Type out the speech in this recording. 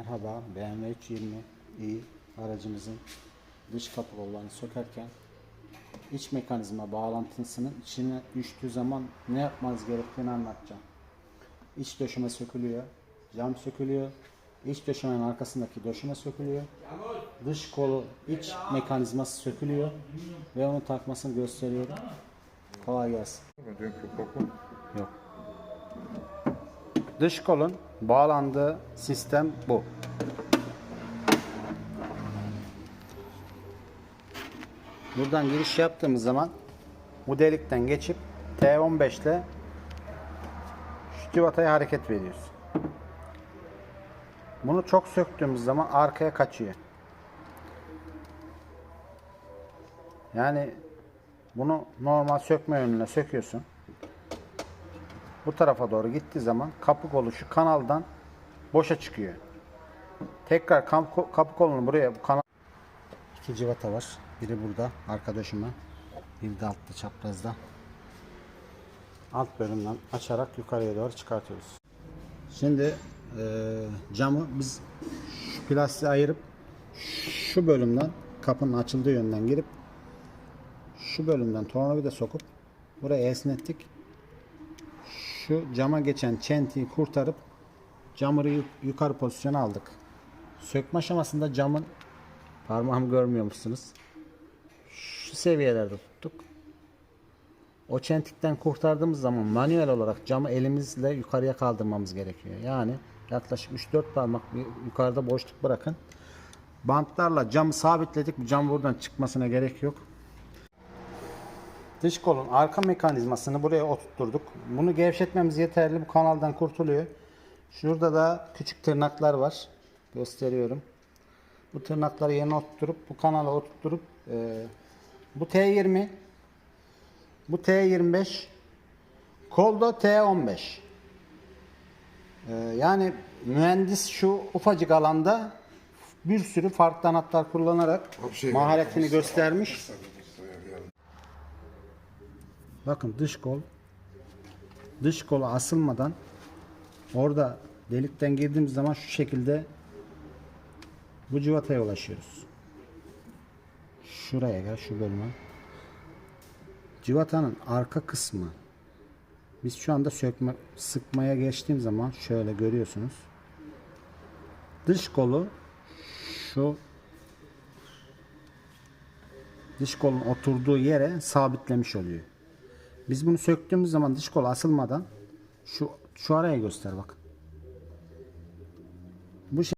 Merhaba, BMW 320i aracımızın dış kapı kollarını sökerken iç mekanizma bağlantısının içine düştüğü zaman ne yapmanız gerektiğini anlatacağım. İç döşeme sökülüyor, cam sökülüyor, iç döşemenin arkasındaki döşeme sökülüyor, dış kolu iç mekanizması sökülüyor ve onu takmasını gösteriyorum. Kolay gelsin. Dünkü koku. Yok. Dış kolun bağlandığı sistem bu. Buradan giriş yaptığımız zaman bu delikten geçip T15 ile şu civataya hareket veriyoruz. Bunu çok söktüğümüz zaman arkaya kaçıyor. Yani bunu normal sökme yönüne söküyorsun bu tarafa doğru gittiği zaman kapı kolu şu kanaldan boşa çıkıyor. Tekrar kapı, kolunu buraya bu kanal iki civata var. Biri burada arka döşüme. Biri de altta çaprazda. Alt bölümden açarak yukarıya doğru çıkartıyoruz. Şimdi eee, camı biz şu plastiği ayırıp şu bölümden kapının açıldığı yönden girip şu bölümden tornavida sokup buraya esnettik şu cama geçen çentiyi kurtarıp camı yu- yukarı pozisyona aldık. Sökme aşamasında camın parmağımı görmüyor musunuz? Şu seviyelerde tuttuk. O çentikten kurtardığımız zaman manuel olarak camı elimizle yukarıya kaldırmamız gerekiyor. Yani yaklaşık 3-4 parmak yukarıda boşluk bırakın. Bantlarla camı sabitledik. Bu cam buradan çıkmasına gerek yok. Dış kolun arka mekanizmasını buraya oturtturduk. Bunu gevşetmemiz yeterli. Bu kanaldan kurtuluyor. Şurada da küçük tırnaklar var. Gösteriyorum. Bu tırnakları yerine oturtturup bu kanala oturtturup e, bu T20 bu T25 kolda T15 E, yani mühendis şu ufacık alanda bir sürü farklı anahtar kullanarak maharetini göstermiş. Bakın dış kol dış kolu asılmadan orada delikten girdiğimiz zaman şu şekilde bu civataya ulaşıyoruz. Şuraya gel şu bölüme. Civatanın arka kısmı biz şu anda sökme sıkmaya geçtiğim zaman şöyle görüyorsunuz. Dış kolu şu dış kolun oturduğu yere sabitlemiş oluyor. Biz bunu söktüğümüz zaman dış kol asılmadan şu şu araya göster bak. Bu şey